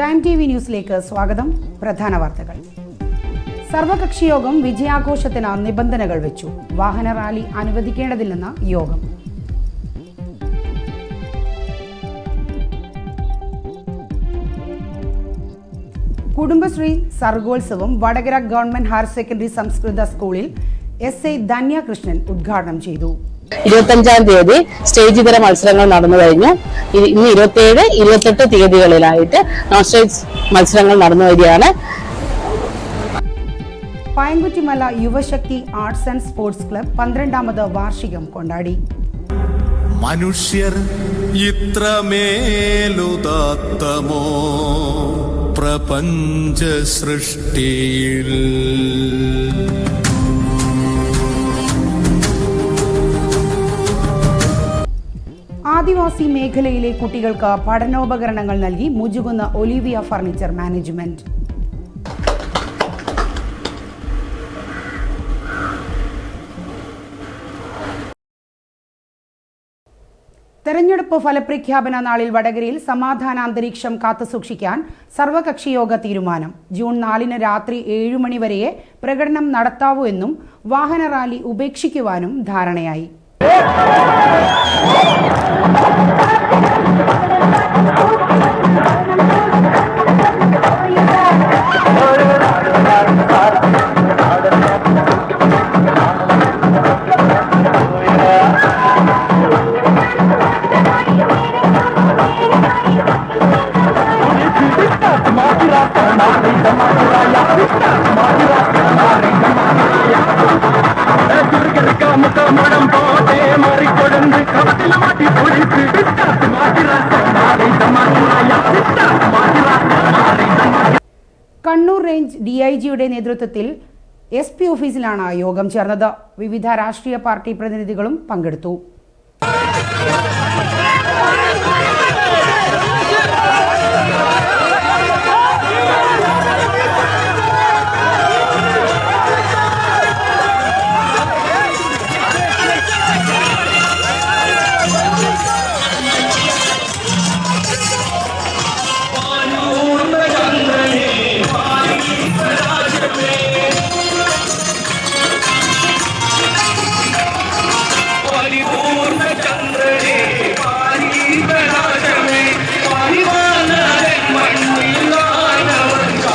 Time T V ന്യൂസിലേക്ക് സ്വാഗതം. പ്രധാന വാർത്തകൾ. സർവകക്ഷി യോഗം വിജയാഘോഷത്തിന് നിബന്ധനകൾ വെച്ചു. വാഹന റാലി അനുവദിക്കേണ്ടതില്ലെന്ന് യോഗം. Kudumbashree Sargolsavam Vadakara government higher secondary സംസ്കൃത സ്കൂളിൽ എസ് ഐ ധന്യകൃഷ്ണൻ ഉദ്ഘാടനം ചെയ്തു. ഇരുപത്തഞ്ചാം തീയതി സ്റ്റേജ് ഇതര മത്സരങ്ങൾ നടന്നു കഴിഞ്ഞു. ഇന്ന് ഇരുപത്തിയേഴ് ഇരുപത്തെട്ട് തീയതികളിലായിട്ട് നോൺ സ്റ്റേജ് മത്സരങ്ങൾ നടന്നു വരികയാണ്. Payankuttimala Yuvashakti arts and sports club പന്ത്രണ്ടാമത് വാർഷികം കൊണ്ടാടി. മനുഷ്യർ ഇത്രമേലുദാത്തമോ പ്രപഞ്ച സൃഷ്ടിയിൽ ആദിവാസി മേഖലയിലെ കുട്ടികൾക്ക് പഠനോപകരണങ്ങൾ നൽകി മുജുകുന്ന ഒലിവിയ ഫർണിച്ചർ മാനേജ്മെന്റ്. തെരഞ്ഞെടുപ്പ് ഫലപ്രഖ്യാപന നാളിൽ വടകരയിൽ സമാധാന അന്തരീക്ഷം കാത്തുസൂക്ഷിക്കാൻ സർവകക്ഷിയോഗ തീരുമാനം. ജൂൺ നാലിന് രാത്രി ഏഴു മണിവരെയെ പ്രകടനം നടത്താവൂ എന്നും വാഹന റാലി ഉപേക്ഷിക്കുവാനും ധാരണയായി. Mafia, Mafia, Mafia, Mafia, Mafia, Kannur range D I ജിയുടെ നേതൃത്വത്തിൽ എസ് പി ഓഫീസിലാണ് യോഗം ചേർന്നത്. വിവിധ രാഷ്ട്രീയ പാർട്ടി പ്രതിനിധികളും പങ്കെടുത്തു.